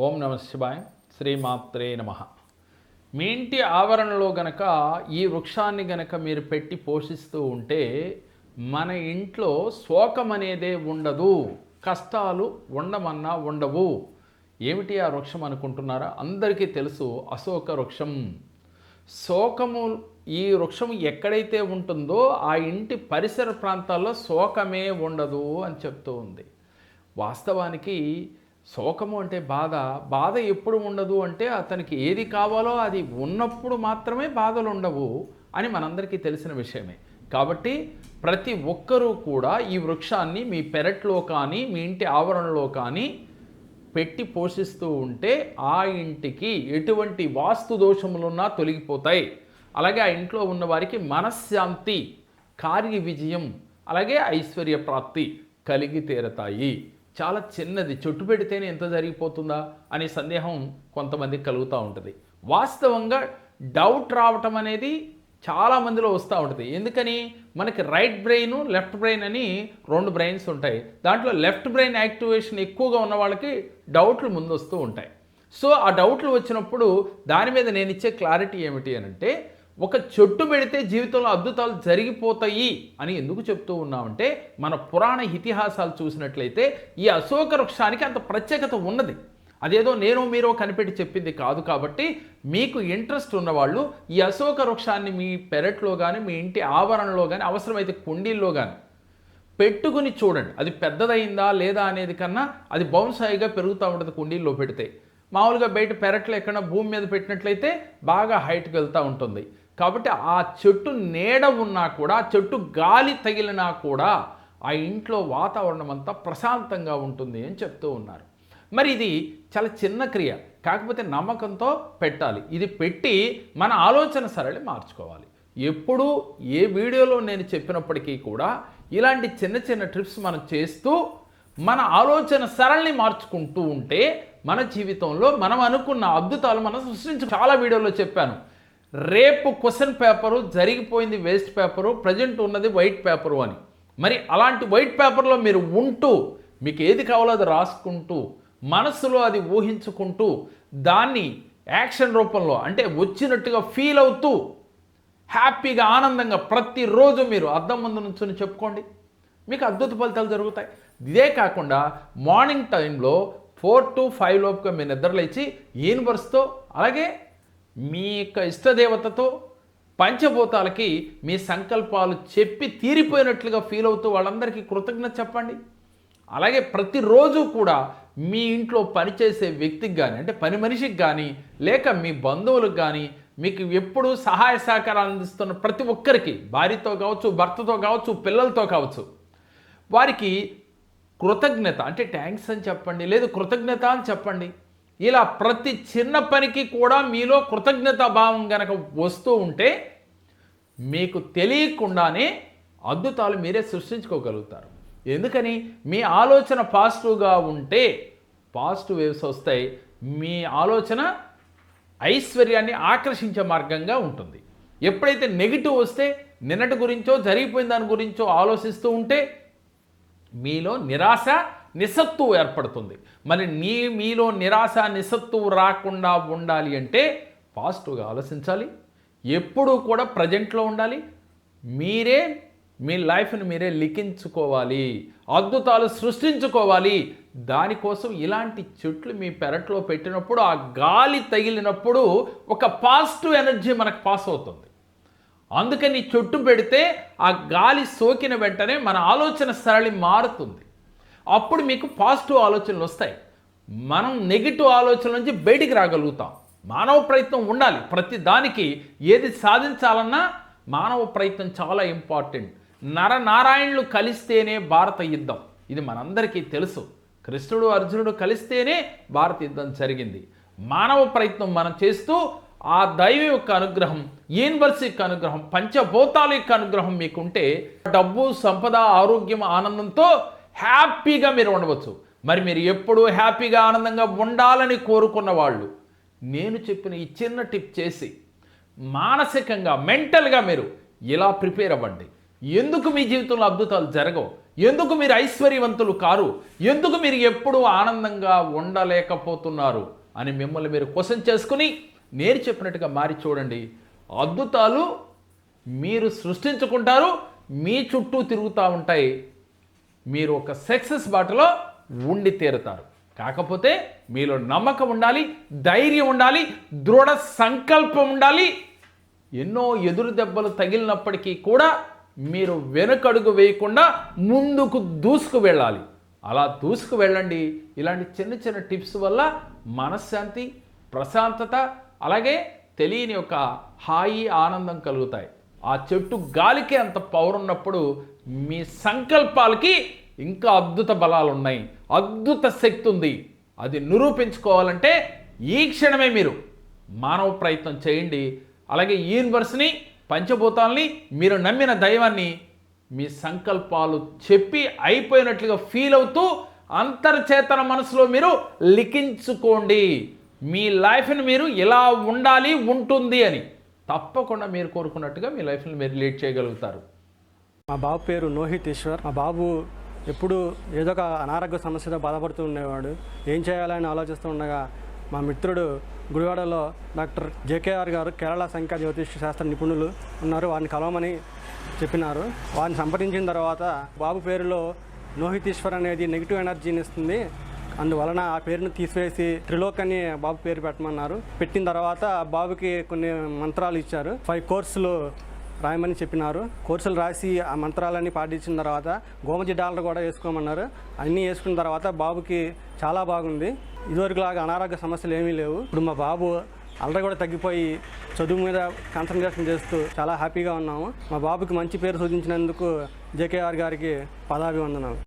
ఓం నమ శివాయ శ్రీమాత్రే నమ. మీ ఇంటి ఆవరణలో గనక ఈ వృక్షాన్ని గనక మీరు పెట్టి పోషిస్తూ ఉంటే మన ఇంట్లో శోకం అనేదే ఉండదు కష్టాలు ఉండమన్నా ఉండవు. ఏమిటి ఆ వృక్షం అనుకుంటున్నారా? అందరికీ తెలుసు అశోక వృక్షం. శోకము ఈ వృక్షం ఎక్కడైతే ఉంటుందో ఆ ఇంటి పరిసర ప్రాంతాల్లో శోకమే ఉండదు అని చెప్తూ ఉంది. వాస్తవానికి శోకము అంటే బాధ. బాధ ఎప్పుడు ఉండదు అంటే అతనికి ఏది కావాలో అది ఉన్నప్పుడు మాత్రమే బాధలు ఉండవు అని మనందరికీ తెలిసిన విషయమే. కాబట్టి ప్రతి ఒక్కరూ కూడా ఈ వృక్షాన్ని మీ పెరట్లో కానీ మీ ఇంటి ఆవరణలో కానీ పెట్టి పోషిస్తూ ఉంటే ఆ ఇంటికి ఎటువంటి వాస్తు దోషములున్నా తొలగిపోతాయి. అలాగే ఆ ఇంట్లో ఉన్న వారికి మనశ్శాంతి కార్య విజయం అలాగే ఐశ్వర్య ప్రాప్తి కలిగి తీరతాయి. చాలా చిన్నది. చుట్టు పెడితేనే ఎంత జరిగిపోతుందా అనే సందేహం కొంతమందికి కలుగుతూ ఉంటుంది. వాస్తవంగా డౌట్ రావటం అనేది చాలా మందిలో వస్తూ ఉంటుంది. ఎందుకని? మనకి రైట్ బ్రెయిన్ లెఫ్ట్ బ్రెయిన్ అని రెండు బ్రెయిన్స్ ఉంటాయి. దాంట్లో లెఫ్ట్ బ్రెయిన్ యాక్టివేషన్ ఎక్కువగా ఉన్న వాళ్ళకి డౌట్లు ముందు వస్తూ ఉంటాయి. సో ఆ డౌట్లు వచ్చినప్పుడు దాని మీద నేను ఇచ్చే క్లారిటీ ఏమిటి అని అంటే ఒక చెట్టు పెడితే జీవితంలో అద్భుతాలు జరిగిపోతాయి అని ఎందుకు చెప్తూ ఉన్నామంటే మన పురాణ ఇతిహాసాలు చూసినట్లయితే ఈ అశోక వృక్షానికి అంత ప్రత్యేకత ఉన్నది. అదేదో నేను మీరో కనిపెట్టి చెప్పింది కాదు కాబట్టి మీకు ఇంట్రెస్ట్ ఉన్నవాళ్ళు ఈ అశోక వృక్షాన్ని మీ పెరట్లో కానీ మీ ఇంటి ఆవరణలో కానీ అవసరమైతే కుండీల్లో కానీ పెట్టుకుని చూడండి. అది పెద్దదైందా లేదా అనేది కన్నా అది బౌన్సాయిగా పెరుగుతూ ఉంటుంది కుండీల్లో పెడితే. మామూలుగా బయట పెరట్లో ఎక్కడ భూమి మీద పెట్టినట్లయితే బాగా హైట్కి వెళ్తూ ఉంటుంది. కాబట్టి ఆ చెట్టు నీడ ఉన్నా కూడా చెట్టు గాలి తగిలినా కూడా ఆ ఇంట్లో వాతావరణం అంతా ప్రశాంతంగా ఉంటుంది అని చెప్తూ ఉన్నారు. మరి ఇది చాలా చిన్న క్రియ కాకపోతే నమ్మకంతో పెట్టాలి. ఇది పెట్టి మన ఆలోచన సరళి మార్చుకోవాలి. ఎప్పుడు ఏ వీడియోలో నేను చెప్పినప్పటికీ కూడా ఇలాంటి చిన్న చిన్న ట్రిప్స్ మనం చేస్తూ మన ఆలోచన సరళిని మార్చుకుంటూ ఉంటే మన జీవితంలో మనం అనుకున్న అద్భుతాలు మనం సృష్టించు చాలా వీడియోలో చెప్పాను. రేపు క్వశ్చన్ పేపరు జరిగిపోయింది వేస్ట్ పేపరు ప్రజెంట్ ఉన్నది వైట్ పేపరు అని. మరి అలాంటి వైట్ పేపర్లో మీరు ఉంటూ మీకు ఏది కావాలో అది రాసుకుంటూ మనసులో అది ఊహించుకుంటూ దాన్ని యాక్షన్ రూపంలో అంటే వచ్చినట్టుగా ఫీల్ అవుతూ హ్యాపీగా ఆనందంగా ప్రతిరోజు మీరు అద్దం ముందు నుంచుని చెప్పుకోండి. మీకు అద్భుత ఫలితాలు జరుగుతాయి. ఇదే కాకుండా మార్నింగ్ టైంలో ఫోర్ టు ఫైవ్ లోపుగా మీరు నిద్రలేచి యూనివర్స్తో అలాగే మీ యొక్క ఇష్టదేవతతో పంచభూతాలకి మీ సంకల్పాలు చెప్పి తీరిపోయినట్లుగా ఫీల్ అవుతూ వాళ్ళందరికీ కృతజ్ఞత చెప్పండి. అలాగే ప్రతిరోజు కూడా మీ ఇంట్లో పనిచేసే వ్యక్తికి కానీ అంటే పని మనిషికి కానీ లేక మీ బంధువులకు కానీ మీకు ఎప్పుడూ సహాయ సహకారాలు అందిస్తున్న ప్రతి ఒక్కరికి భార్యతో కావచ్చు భర్తతో కావచ్చు పిల్లలతో కావచ్చు వారికి కృతజ్ఞత అంటే థ్యాంక్స్ అని చెప్పండి లేదు కృతజ్ఞత అని చెప్పండి. ఇలా ప్రతి చిన్న పనికి కూడా మీలో కృతజ్ఞతా భావం గనక వస్తూ ఉంటే మీకు తెలియకుండానే అద్భుతాలు మీరే సృష్టించుకోగలుగుతారు. ఎందుకని? మీ ఆలోచన పాజిటివ్గా ఉంటే పాజిటివ్ వేవ్స్ వస్తాయి. మీ ఆలోచన ఐశ్వర్యాన్ని ఆకర్షించే మార్గంగా ఉంటుంది. ఎప్పుడైతే నెగిటివ్ వస్తే నిన్నటి గురించో జరిగిపోయిన దాని గురించో ఆలోచిస్తూ ఉంటే మీలో నిరాశ నిస్సత్తువు ఏర్పడుతుంది. మరి నీ మీలో నిరాశ నిస్సత్తువు రాకుండా ఉండాలి అంటే పాజిటివ్గా ఆలోచించాలి. ఎప్పుడూ కూడా ప్రజెంట్లో ఉండాలి. మీరే మీ లైఫ్ని మీరే లిఖించుకోవాలి. అద్భుతాలు సృష్టించుకోవాలి. దానికోసం ఇలాంటి చెట్లు మీ పెరట్లో పెట్టినప్పుడు ఆ గాలి తగిలినప్పుడు ఒక పాజిటివ్ ఎనర్జీ మనకు పాస్ అవుతుంది. అందుకని చెట్టు పెడితే ఆ గాలి సోకిన వెంటనే మన ఆలోచన సరళి మారుతుంది. అప్పుడు మీకు పాజిటివ్ ఆలోచనలు వస్తాయి. మనం నెగిటివ్ ఆలోచనల నుంచి బయటికి రాగలుగుతాం. మానవ ప్రయత్నం ఉండాలి. ప్రతి దానికి ఏది సాధించాలన్నా మానవ ప్రయత్నం చాలా ఇంపార్టెంట్. నరనారాయణులు కలిస్తేనే భారత యుద్ధం. ఇది మనందరికీ తెలుసు. కృష్ణుడు అర్జునుడు కలిస్తేనే భారత యుద్ధం జరిగింది. మానవ ప్రయత్నం మనం చేస్తూ ఆ దైవ యొక్క అనుగ్రహం యూనివర్స్ యొక్క అనుగ్రహం పంచభూతాల యొక్క అనుగ్రహం మీకుంటే డబ్బు సంపద ఆరోగ్యం ఆనందంతో హ్యాపీగా మీరు ఉండవచ్చు. మరి మీరు ఎప్పుడూ హ్యాపీగా ఆనందంగా ఉండాలని కోరుకున్న వాళ్ళు నేను చెప్పిన ఈ చిన్న టిప్ చేసి మానసికంగా మెంటల్గా మీరు ఇలా ప్రిపేర్ అవ్వండి. ఎందుకు మీ జీవితంలో అద్భుతాలు జరగవు? ఎందుకు మీరు ఐశ్వర్యవంతులు కారు? ఎందుకు మీరు ఎప్పుడూ ఆనందంగా ఉండలేకపోతున్నారు? అని మిమ్మల్ని మీరు క్వశ్చన్ చేసుకుని నేను చెప్పినట్టుగా మారి చూడండి. అద్భుతాలు మీరు సృష్టించుకుంటారు మీ చుట్టూ తిరుగుతూ ఉంటాయి. మీరు ఒక సక్సెస్ బాటలో ఉండి తీరుతారు. కాకపోతే మీలో నమ్మకం ఉండాలి ధైర్యం ఉండాలి దృఢ సంకల్పం ఉండాలి. ఎన్నో ఎదురు దెబ్బలు తగిలినప్పటికీ కూడా మీరు వెనుకడుగు వేయకుండా ముందుకు దూసుకు వెళ్ళాలి. అలా దూసుకు వెళ్ళండి. ఇలాంటి చిన్న చిన్న టిప్స్ వల్ల మనశ్శాంతి ప్రశాంతత అలాగే తెలియని ఒక హాయి ఆనందం కలుగుతాయి. ఆ చెట్టు గాలికి అంత పవర్ ఉన్నప్పుడు మీ సంకల్పాలకి ఇంకా అద్భుత బలాలు ఉన్నాయి అద్భుత శక్తి ఉంది. అది నిరూపించుకోవాలంటే ఈ క్షణమే మీరు మానవ ప్రయత్నం చేయండి. అలాగే ఈ యూనివర్స్ని పంచభూతాల్ని మీరు నమ్మిన దైవాన్ని మీ సంకల్పాలు చెప్పి అయిపోయినట్లుగా ఫీల్ అవుతూ అంతర్చేతన మనసులో మీరు లిఖించుకోండి. మీ లైఫ్ని మీరు ఇలా ఉండాలి ఉంటుంది అని. తప్పకుండా మీరు కోరుకున్నట్టుగా మీ లైఫ్ని మీరు లీడ్ చేయగలుగుతారు. మా బాబు పేరు నోహిత్ ఈశ్వర్. మా బాబు ఎప్పుడు ఏదో ఒక అనారోగ్య సమస్యతో బాధపడుతూ ఉండేవాడు. ఏం చేయాలని ఆలోచిస్తూ ఉండగా మా మిత్రుడు గుడివాడలో డాక్టర్ జేకేఆర్ గారు కేరళ సంఖ్య జ్యోతిష్ శాస్త్ర నిపుణులు ఉన్నారు. వారిని కలవమని చెప్పినారు. వారిని సంప్రదించిన తర్వాత బాబు పేరులో నోహితీశ్వర్ అనేది నెగిటివ్ ఎనర్జీని ఇస్తుంది. అందువలన ఆ పేరును తీసివేసి త్రిలోక్ అని బాబు పేరు పెట్టమన్నారు. పెట్టిన తర్వాత ఆ బాబుకి కొన్ని మంత్రాలు ఇచ్చారు. ఫైవ్ కోర్సులు రాయమని చెప్పినారు. కోర్సులు రాసి ఆ మంత్రాలన్నీ పాటించిన తర్వాత గోమతి డాలర్ కూడా వేసుకోమన్నారు. అన్నీ వేసుకున్న తర్వాత బాబుకి చాలా బాగుంది. ఇదివరకులాగా అనారోగ్య సమస్యలు ఏమీ లేవు. ఇప్పుడు మా బాబు అల్లరి కూడా తగ్గిపోయి చదువు మీద కాన్సన్ట్రేషన్ చేస్తూ చాలా హ్యాపీగా ఉన్నాము. మా బాబుకి మంచి పేరు సూచించినందుకు జేకేఆర్ గారికి పదాభివందనాలు.